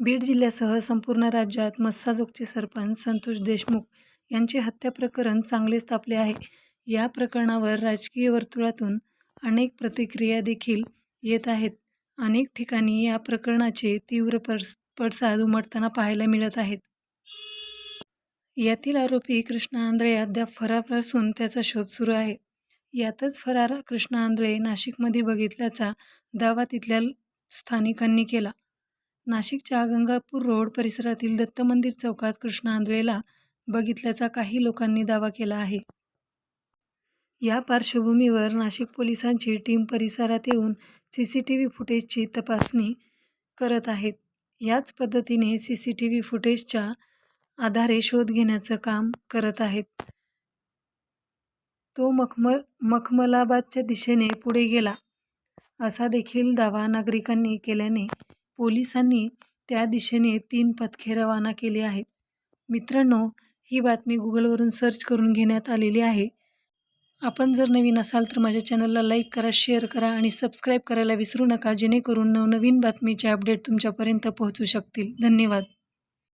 बीड जिल्ह्यासह संपूर्ण राज्यात मस्साजोगचे सरपंच संतोष देशमुख यांचे हत्या प्रकरण चांगलेच तापले आहे. या प्रकरणावर राजकीय वर्तुळातून अनेक प्रतिक्रिया देखील येत आहेत. अनेक ठिकाणी या प्रकरणाचे तीव्र पडसाद उमटताना पाहायला मिळत आहेत. यातील आरोपी कृष्णा आंधळे अद्याप फरार असून त्याचा शोध सुरू आहे. यातच फरार कृष्णा आंधळे नाशिकमध्ये बघितल्याचा दावा तिथल्या स्थानिकांनी केला. नाशिकच्या गंगापूर रोड परिसरातील दत्त मंदिर चौकात कृष्ण आंधळेला बघितल्याचा काही लोकांनी दावा केला आहे. या पार्श्वभूमीवर नाशिक पोलिसांची टीम परिसरात येऊन सी सी टी व्ही फुटेजची तपासणी करत आहेत. याच पद्धतीने सी सी टी व्ही फुटेजच्या आधारे शोध घेण्याचं काम करत आहेत. तो मखमलाबादच्या दिशेने पुढे गेला, असा देखील दावा नागरिकांनी केल्याने पोलिसांनी त्या दिशेने तीन पथके रवाना केली आहेत. मित्रांनो, ही बातमी गुगलवरून सर्च करून घेण्यात आलेली आहे. आपण जर नवीन असाल तर माझ्या चॅनलला लाईक करा, शेअर करा आणि सबस्क्राईब करायला विसरू नका जेणेकरून नवनवीन बातमीचे अपडेट तुमच्यापर्यंत पोहोचू शकतील. धन्यवाद.